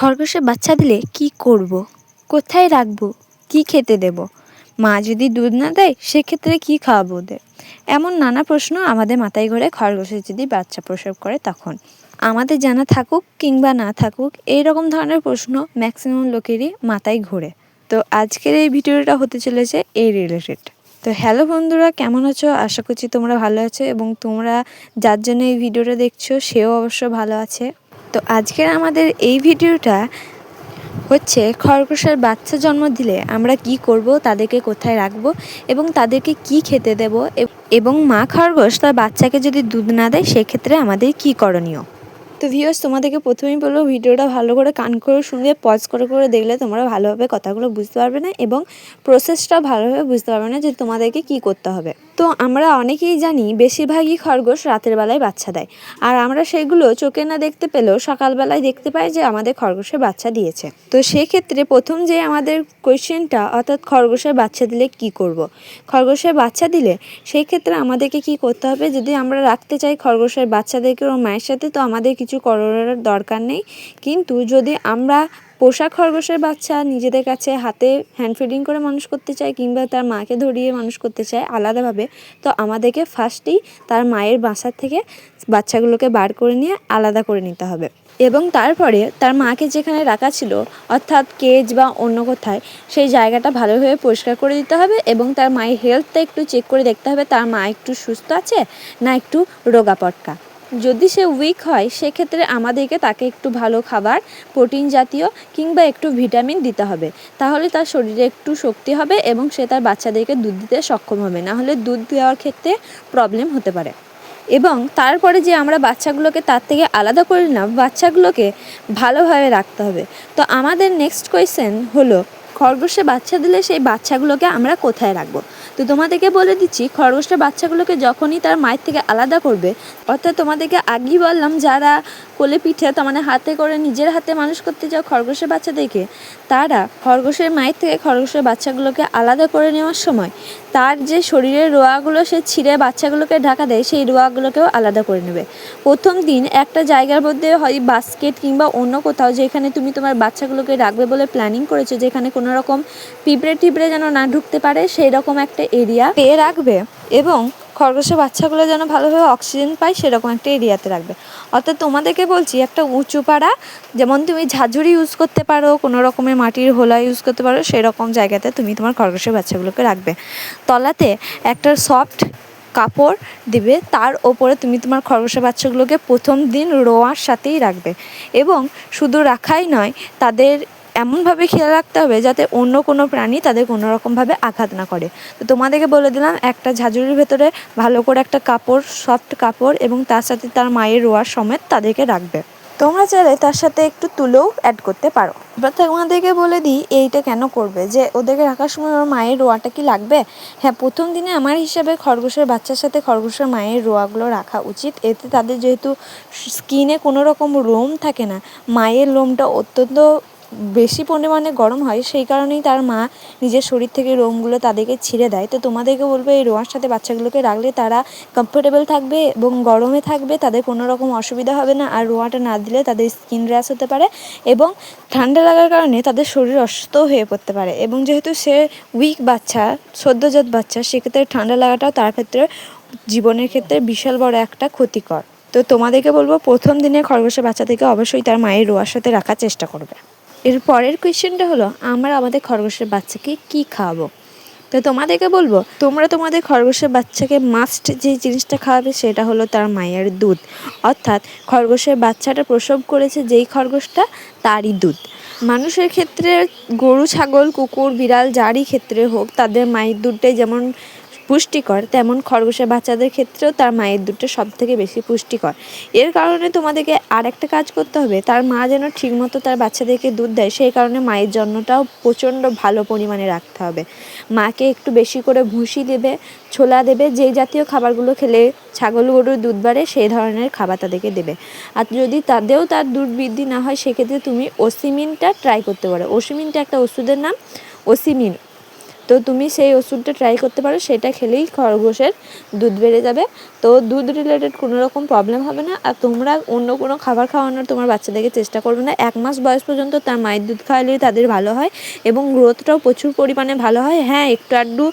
খরগোশে বাচ্চা দিলে কি করব। কোথায় রাখব? কি খেতে দেব? মা যদি দুধ না দেয়, সেক্ষেত্রে কি খাওয়াবো ওদের? এমন নানা প্রশ্ন আমাদের মাথায় ঘরে খরগোশের যদি বাচ্চা প্রসব করে তখন। আমাদের জানা থাকুক কিংবা না থাকুক এই রকম ধরনের প্রশ্ন ম্যাক্সিমাম লোকেরই মাথায় ঘোরে। তো আজকের এই ভিডিওটা হতে চলেছে এই রিলেটেড তো হ্যালো বন্ধুরা, কেমন আছো? আশা করছি তোমরা ভালো আছো এবং তোমরা যার জন্য এই ভিডিওটা দেখছ, সেও অবশ্য ভালো আছে। তো আজকের আমাদের এই ভিডিওটা হচ্ছে খরগোশের বাচ্চা জন্ম দিলে আমরা কি করব, তাদেরকে কোথায় রাখব এবং তাদেরকে কি খেতে দেব এবং মা খরগোশ তার বাচ্চাকে যদি দুধ না দেয়, সেক্ষেত্রে আমাদের কি করণীয়? তো ভিউয়ার্স তোমাদেরকে প্রথমেই বলব, ভিডিওটা ভালো করে কান করে শুনে পজ করে করে দেখলে তোমরা ভালোভাবে কথাগুলো বুঝতে পারবে না এবং প্রসেসটাও ভালোভাবে বুঝতে পারবে না যে তোমাদেরকে কি করতে হবে। তো আমরা অনেকেই জানি বেশিরভাগই খরগোশ রাতের বেলায় বাচ্চা দেয়। আর আমরা সেগুলো চোখে না দেখতে পেলেও সকালবেলায় দেখতে পাই যে আমাদের খরগোশের বাচ্চা দিয়েছে। তো সেক্ষেত্রে প্রথম যে আমাদের কোয়েশ্চেনটা অর্থাৎ খরগোশের বাচ্চা দিলে কি করব। খরগোশের বাচ্চা দিলে সেই ক্ষেত্রে আমাদেরকে কি করতে হবে? যদি আমরা রাখতে চাই খরগোশের বাচ্চাদেরকে ওর মায়ের সাথে, তো আমাদের কিছু করার দরকার নেই। কিন্তু যদি আমরা পোষা খরগোশের বাচ্চা নিজেদের কাছে হাতে হ্যান্ড ফিডিং করে মানুষ করতে চায় কিংবা তার মাকে ধরিয়ে মানুষ করতে চায় আলাদাভাবে, তো আমাদেরকে ফার্স্টেই তার মায়ের বাসার থেকে বাচ্চাগুলোকে বার করে নিয়ে আলাদা করে নিতে হবে। এবং তারপরে তার মাকে যেখানে রাখা ছিল, অর্থাৎ কেজ বা অন্য কোথায়, সেই জায়গাটা ভালোভাবে পরিষ্কার করে দিতে হবে এবং তার মায়ের হেলথটা একটু চেক করে দেখতে হবে, তার মা একটু সুস্থ আছে না একটু রোগা পটকা যদি সে উইক হয়, সেক্ষেত্রে আমাদেরকে তাকে একটু ভালো খাবার প্রোটিন জাতীয় কিংবা একটু ভিটামিন দিতে হবে। তাহলে তার শরীরে একটু শক্তি হবে এবং সে তার বাচ্চাদেরকে দুধ দিতে সক্ষম হবে। না হলে দুধ দেওয়ার ক্ষেত্রে প্রবলেম হতে পারে। এবং তারপরে যে আমরা বাচ্চাগুলোকে তার থেকে আলাদা করে না বাচ্চাগুলোকে ভালোভাবে রাখতে হবে। তো আমাদের নেক্সট কোয়েশ্চেন হলো খরগোশে বাচ্চা দিলে সেই বাচ্চাগুলোকে আমরা কোথায় রাখব? তো তোমাদেরকে বলে দিচ্ছি, খরগোশের বাচ্চাগুলোকে যখনই তার মায়ের থেকে আলাদা করবে, অর্থাৎ তোমাদেরকে আগেই বললাম, যারা কোলে পিঠে তো মানে হাতে করে নিজের হাতে মানুষ করতে যাও খরগোশের বাচ্চা দেখে তারা খরগোশের মায়ের থেকে খরগোশের বাচ্চাগুলোকে আলাদা করে নেওয়ার সময় তার যে শরীরের রোয়াগুলো সে ছিঁড়ে বাচ্চাগুলোকে ঢাকা দেয়, সেই রোয়াগুলোকেও আলাদা করে নেবে। প্রথম দিন একটা জায়গার মধ্যে হয় বাস্কেট কিংবা অন্য কোথাও যেখানে তুমি তোমার বাচ্চাগুলোকে রাখবে বলে প্ল্যানিং করেছ, যেখানে কোনো রকম পিঁপড়ে টিপড়ে যেন না ঢুকতে পারে সেই রকম একটা এরিয়া পেয়ে রাখবে এবং খরগোশের বাচ্চাগুলো যেন ভালোভাবে অক্সিজেন পায় সেরকম একটা এরিয়াতে রাখবে। অর্থাৎ তোমাদেরকে বলছি, একটা উঁচু পাড়া, যেমন তুমি ঝাঁঝুরি ইউজ করতে পারো, কোনো রকমের মাটির হোলা ইউজ করতে পারো, সেরকম জায়গাতে তুমি তোমার খরগোশের বাচ্চাগুলোকে রাখবে। তলাতে একটা সফট কাপড় দিবে, তার ওপরে তুমি তোমার খরগোশের বাচ্চাগুলোকে প্রথম দিন রোয়ার সাথেই রাখবে। এবং শুধু রাখাই নয়, তাদের এমনভাবে খেয়াল রাখতে হবে যাতে অন্য কোনো প্রাণী তাদের কোনো রকমভাবে আঘাত না করে। তো তোমাদেরকে বলে দিলাম, একটা ঝাঁঝুরির ভেতরে ভালো করে একটা কাপড় সফট কাপড় এবং তার সাথে তার মায়ের রোয়ার সমেত তাদেরকে রাখবে। তোমরা চাইলে তার সাথে একটু তুলোও অ্যাড করতে পারো। এবার তোমাদেরকে বলে দিই, এইটা কেন করবে? যে ওদেরকে রাখার সময় ওর মায়ের রোয়াটা কি লাগবে? হ্যাঁ প্রথম দিনে আমার হিসাবে খরগোশের বাচ্চার সাথে খরগোশের মায়ের রোয়াগুলো রাখা উচিত। এতে তাদের যেহেতু স্কিনে কোনো রকম লোম থাকে না, মায়ের লোমটা অত্যন্ত বেশি পরিমাণে গরম হয়, সেই কারণেই তার মা নিজের শরীর থেকে রোমগুলো তাদেরকে ছিঁড়ে দেয়। তো তোমাদেরকে বলব, এই রোয়ার সাথে বাচ্চাগুলোকে রাখলে তারা কমফোর্টেবল থাকবে এবং গরমে থাকবে, তাদের কোনো রকম অসুবিধা হবে না। আর রোয়াটা না দিলে তাদের স্কিন র্যাশ হতে পারে এবং ঠান্ডা লাগার কারণে তাদের শরীর অসুস্থ হয়ে পড়তে পারে। এবং যেহেতু সে উইক বাচ্চা, সদ্যজাত বাচ্চা, সেক্ষেত্রে ঠান্ডা লাগাটাও তার ক্ষেত্রে, জীবনের ক্ষেত্রে বিশাল বড় একটা ক্ষতিকর। তো তোমাদেরকে বলব, প্রথম দিনে খরগোশের বাচ্চা থেকে অবশ্যই তার মায়ের রোয়ার সাথে রাখার চেষ্টা করবে। এর পরের কোয়েশ্চেনটা হলো, আমরা আমাদের খরগোশের বাচ্চাকে কি খাওয়াবো? তো তোমাদেরকে বলব, তোমরা তোমাদের খরগোশের বাচ্চাকে মাস্ট যে জিনিসটা খাওয়াবে সেটা হলো তার মায়ের দুধ। অর্থাৎ খরগোশের বাচ্চাটা প্রসব করেছে যেই খরগোশটা, তারই দুধ। মানুষের ক্ষেত্রে গরু, ছাগল, কুকুর, বিড়াল, যারই ক্ষেত্রে হোক, তাদের মায়ের দুধটাই যেমন পুষ্টিকর, তেমন খরগোশের বাচ্চাদের ক্ষেত্রেও তার মায়ের দুধটা সব থেকে বেশি পুষ্টিকর। এর কারণে তোমাদেরকে আর একটা কাজ করতে হবে, তার মা যেন ঠিকমতো তার বাচ্চাদেরকে দুধ দেয়, সেই কারণে মায়ের জন্যটাও প্রচণ্ড ভালো পরিমাণে রাখতে হবে। মাকে একটু বেশি করে ভুসি দেবে, ছোলা দেবে, যেই জাতীয় খাবারগুলো খেলে ছাগল গরুর দুধ বাড়ে, সেই ধরনের খাবার তাদেরকে দেবে। আর যদি তাদেরও তার দুধ বৃদ্ধি না হয়, সেক্ষেত্রে তুমি ওসিমিনটা ট্রাই করতে পারো। ওসিমিনটা একটা ওষুধের নাম, ওসিমিন। তো তুমি সেই ওষুধটা ট্রাই করতে পারো, সেটা খেলেই খরগোশের দুধ বেড়ে যাবে। তো দুধ রিলেটেড কোনো রকম প্রবলেম হবে না। আর তোমরা অন্য কোনো খাবার খাওয়ানোর তোমার বাচ্চাদেরকে চেষ্টা করবে না। এক মাস বয়স পর্যন্ত তার মায়ের দুধ খাওয়ালেই তাদের ভালো হয় এবং গ্রোথটাও প্রচুর পরিমাণে ভালো হয়। হ্যাঁ একটু আড্ডু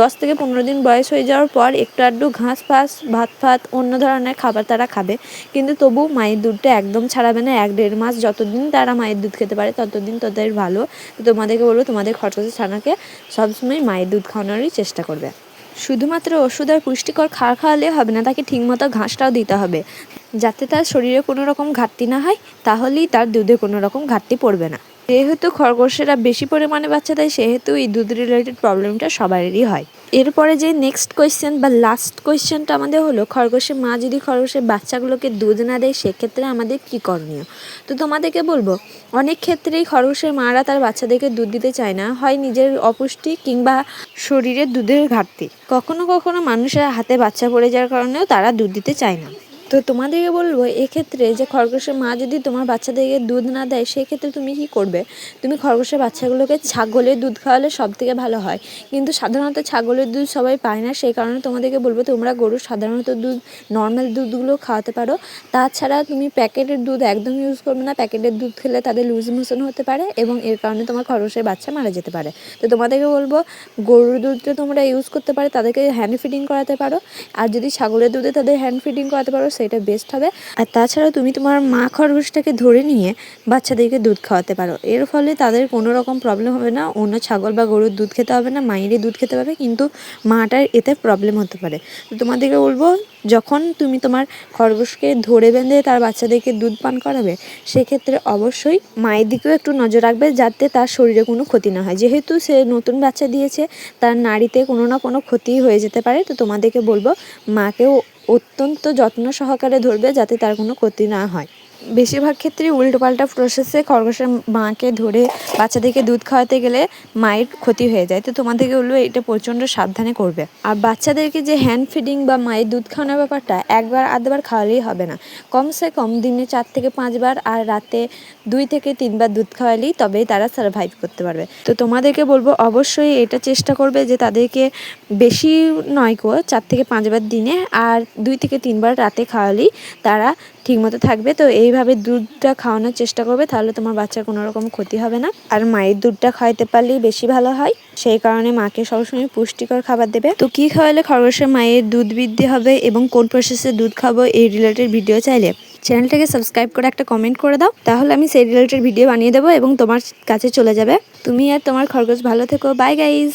দশ থেকে পনেরো দিন বয়স হয়ে যাওয়ার পর একটু আড্ডু ঘাস ফাস, ভাত ফাত, অন্য ধরনের খাবার তারা খাবে। কিন্তু তবু মায়ের দুধটা একদম ছাড়াবে না। এক দেড় মাস যতদিন তারা মায়ের দুধ খেতে পারে, ততদিন তাদের ভালো। তোমাদেরকে বলব, তোমাদের খরচে ছানাকে সবসময় মায়ের দুধ খাওয়ানোরই চেষ্টা করবে। শুধুমাত্র ওষুধ আর পুষ্টিকর খাওয়া খাওয়ালে হবে না, তাকে ঠিকমতো ঘাসটাও দিতে হবে। যাতে তার শরীরে কোনো রকম ঘাটতি না হয়, তাহলেই তার দুধে কোনো রকম ঘাটতি পড়বে না। যেহেতু খরগোশেরা বেশি পরিমাণে বাচ্চা দেয়, সেহেতু এই দুধ রিলেটেড প্রবলেমটা সবারই হয়। এরপরে যে নেক্সট কোয়েশ্চেন বা লাস্ট কোয়েশ্চেনটা আমাদের হলো, খরগোশের মা যদি খরগোশের বাচ্চাগুলোকে দুধ না দেয়, সেক্ষেত্রে আমাদের কী করণীয়? তো তোমাদেরকে বলব, অনেক ক্ষেত্রেই খরগোশের মারা তার বাচ্চাদেরকে দুধ দিতে চায় না, হয় নিজের অপুষ্টি কিংবা শরীরের দুধের ঘাটতি। কখনো কখনো মানুষের হাতে বাচ্চা পড়ে যাওয়ার কারণেও তারা দুধ দিতে চায় না। তো তোমাদেরকে বলব, এক্ষেত্রে যে খরগোশের মা যদি তোমার বাচ্চাদেরকে দুধ না দেয়, সেক্ষেত্রে তুমি কি করবে? তুমি খরগোশের বাচ্চাগুলোকে ছাগলের দুধ খাওয়ালে সব থেকে ভালো হয়। কিন্তু সাধারণত ছাগলের দুধ সবাই পায় না, সেই কারণে তোমাদেরকে বলব, তোমরা গরুর সাধারণত দুধ নর্মাল দুধগুলো খাওয়াতে পারো। তাছাড়া তুমি প্যাকেটের দুধ একদম ইউজ করবে না, প্যাকেটের দুধ খেলে তাদের লুজ মোশন হতে পারে এবং এর কারণে তোমার খরগোশের বাচ্চা মারা যেতে পারে। তো তোমাদেরকে বলব, গরুর দুধটা তোমরা ইউজ করতে পারো, তাদেরকে হ্যান্ড ফিডিং করাতে পারো। আর যদি ছাগলের দুধে তাদের হ্যান্ড ফিডিং করাতে পারো সেটা বেস্ট হবে। আর তাছাড়া তুমি তোমার মা খরগোশটাকে ধরে নিয়ে বাচ্চাদেরকে দুধ খাওয়াতে পারো। এর ফলে তাদের কোনো রকম প্রবলেম হবে না। অন্য ছাগল বা গরুর দুধ খেতে হবে না। মায়েরই দুধ খেতে পাবে কিন্তু মাটার এতে প্রবলেম হতে পারে। তো তোমাদেরকে বলব যখন তুমি তোমার খরগোশকে ধরে বেঁধে তার বাচ্চাদেরকে দুধ পান করাবে, সেক্ষেত্রে অবশ্যই মায়ের দিকেও একটু নজর রাখবে যাতে তার শরীরে কোনো ক্ষতি না হয়। যেহেতু সে নতুন বাচ্চা দিয়েছে, তার নাড়িতে কোনো না কোনো ক্ষতি হয়ে যেতে পারে। তো তোমাদেরকে বলব, মাকেও অত্যন্ত যত্ন সহকারে ধরবে যাতে তার কোনো ক্ষতি না হয়। বেশিরভাগ ক্ষেত্রে উল্টোপাল্টা প্রসেসে খরগোশের মাকে ধরে বাচ্চাদেরকে দুধ খাওয়াতে গেলে মায়ের ক্ষতি হয়ে যায়। তো তোমাদেরকে বলব, এটা প্রচণ্ড সাবধানে করবে। আর বাচ্চাদেরকে যে হ্যান্ড ফিডিং বা মায়ের দুধ খাওয়ানোর ব্যাপারটা একবার, আধবার খাওয়ালেই হবে না। কমসে কম দিনে চার থেকে পাঁচবার আর রাতে দুই থেকে তিনবার দুধ খাওয়ালেই তবেই তারা সার্ভাইভ করতে পারবে। তো তোমাদেরকে বলব, অবশ্যই এটা চেষ্টা করবে যে তাদেরকে বেশি নয় কো চার থেকে পাঁচবার দিনে আর দুই থেকে তিনবার রাতে খাওয়ালেই তারা ঠিকমতো থাকবে। তো এইভাবে দুধটা খাওয়ানোর চেষ্টা করবে, তাহলে তোমার বাচ্চার কোনো রকম ক্ষতি হবে না। আর মায়ের দুধটা খাওয়াতে পারলেই বেশি ভালো হয়। সেই কারণে মাকে সবসময় পুষ্টিকর খাবার দেবে। তো কি খাওয়ালে খরগোশের মায়ের দুধ বৃদ্ধি হবে এবং কোন প্রসেসে দুধ খাব এই রিলেটেড ভিডিও চাইলে? চ্যানেলটাকে সাবস্ক্রাইব করে একটা কমেন্ট করে দাও। তাহলে আমি সেই রিলেটেড ভিডিও বানিয়ে দেবো এবং তোমার কাছে চলে যাবে। তুমি আর তোমার খরগোশ ভালো থেকো। By guys